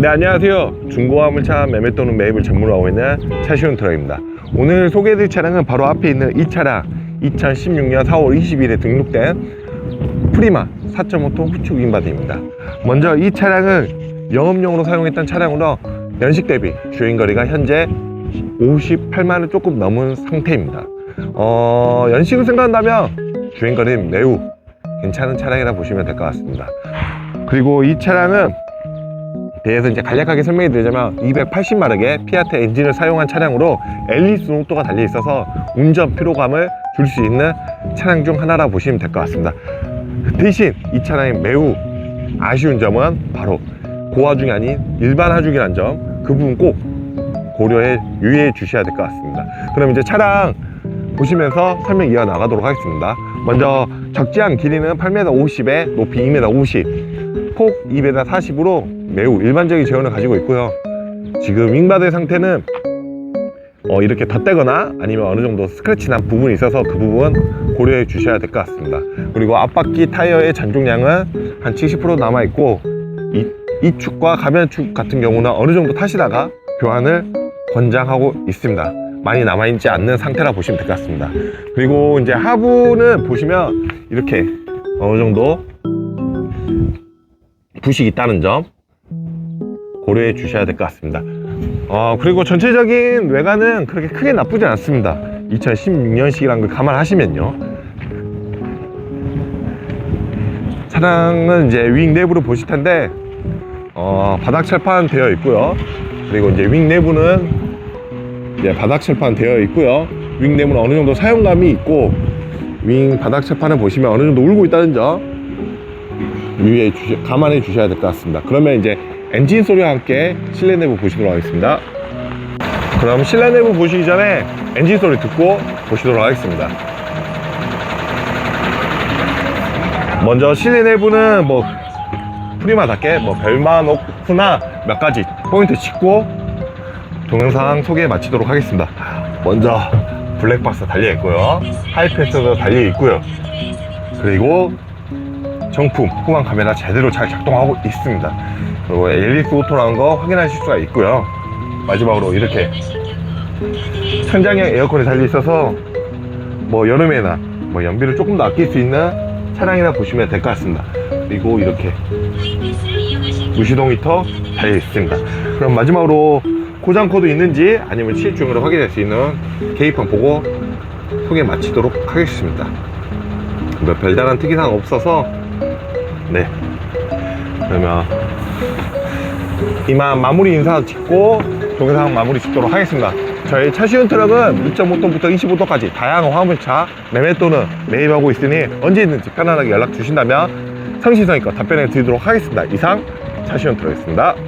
네 안녕하세요. 중고화물차 매매 또는 매입을 전문으로 하고 있는 차시온 트럭입니다. 오늘 소개해드릴 차량은 바로 앞에 있는 이 차량 2016년 4월 20일에 등록된 프리마 4.5톤 후축 윙바디입니다. 먼저 이 차량은 영업용으로 사용했던 차량으로 연식 대비 주행거리가 현재 58만을 조금 넘은 상태입니다. 어, 연식을 생각한다면 주행거리는 매우 괜찮은 차량이라 보시면 될 것 같습니다. 그리고 이 차량은 대해서 이제 간략하게 설명해 드리자면 280마력의 피아트 엔진을 사용한 차량으로 앨리스 농도가 달려 있어서 운전 피로감을 줄 수 있는 차량 중 하나라 보시면 될 것 같습니다. 대신 이 차량의 매우 아쉬운 점은 바로 고하중이 아닌 일반 하중이라는 점그 부분 꼭 고려해 유의해 주셔야 될 것 같습니다. 그럼 이제 차량 보시면서 설명 이어 나가도록 하겠습니다. 먼저 적재한 길이는 8m 50에 높이 2m 50, 폭 2m 40으로 매우 일반적인 제원을 가지고 있고요. 지금 윙바드의 상태는 어, 이렇게 덧대거나 아니면 어느 정도 스크래치 난 부분이 있어서 그 부분 고려해 주셔야 될 것 같습니다. 그리고 앞바퀴 타이어의 잔종량은 한 70% 남아 있고 이, 이 축과 가변축 같은 경우는 어느 정도 타시다가 교환을 권장하고 있습니다. 많이 남아있지 않는 상태라 보시면 될 것 같습니다. 그리고 이제 하부는 보시면 이렇게 어느 정도 부식이 있다는 점 고려해 주셔야 될 것 같습니다. 어, 그리고 전체적인 외관은 그렇게 크게 나쁘지 않습니다. 2016년식이라는 걸 감안하시면요. 차량은 이제 윙 내부를 보실 텐데, 어, 바닥 철판 되어 있고요. 그리고 이제 윙 내부는 이제 바닥 철판 되어 있고요. 윙 내부는 어느 정도 사용감이 있고, 윙 바닥 철판을 보시면 어느 정도 울고 있다는 점 유의해 주셔, 감안해 주셔야 될 것 같습니다. 그러면 이제 엔진 소리와 함께 실내 내부 보시도록 하겠습니다. 그럼 실내 내부 보시기 전에 엔진 소리 듣고 보시도록 하겠습니다. 먼저 실내 내부는 뭐 프리마답게 뭐 별만 없구나 몇 가지 포인트 짚고 동영상 소개 마치도록 하겠습니다. 먼저 블랙박스 달려 있고요. 하이패스도 달려 있고요. 그리고 정품 후방 카메라 제대로 잘 작동하고 있습니다. 그리고 엘리스 오토라는 거 확인하실 수가 있고요. 마지막으로 이렇게 천장형 에어컨이 달려 있어서 뭐 여름에나 뭐 연비를 조금 더 아낄 수 있는 차량이라 보시면 될 것 같습니다. 그리고 이렇게 무시동 히터 달려 있습니다. 그럼 마지막으로 고장 코드 있는지 아니면 시입 중으로 확인할 수 있는 계기판 보고 소개 마치도록 하겠습니다. 뭐 별다른 특이사항 없어서 네. 그러면 이만 마무리 인사 짓고 동영상 마무리 짓도록 하겠습니다. 저희 차시운 트럭은 2.5톤부터 25톤까지 다양한 화물차 매매 또는 매입하고 있으니 언제든지 편안하게 연락 주신다면 성실성의껏 답변해 드리도록 하겠습니다. 이상 차시운 트럭이었습니다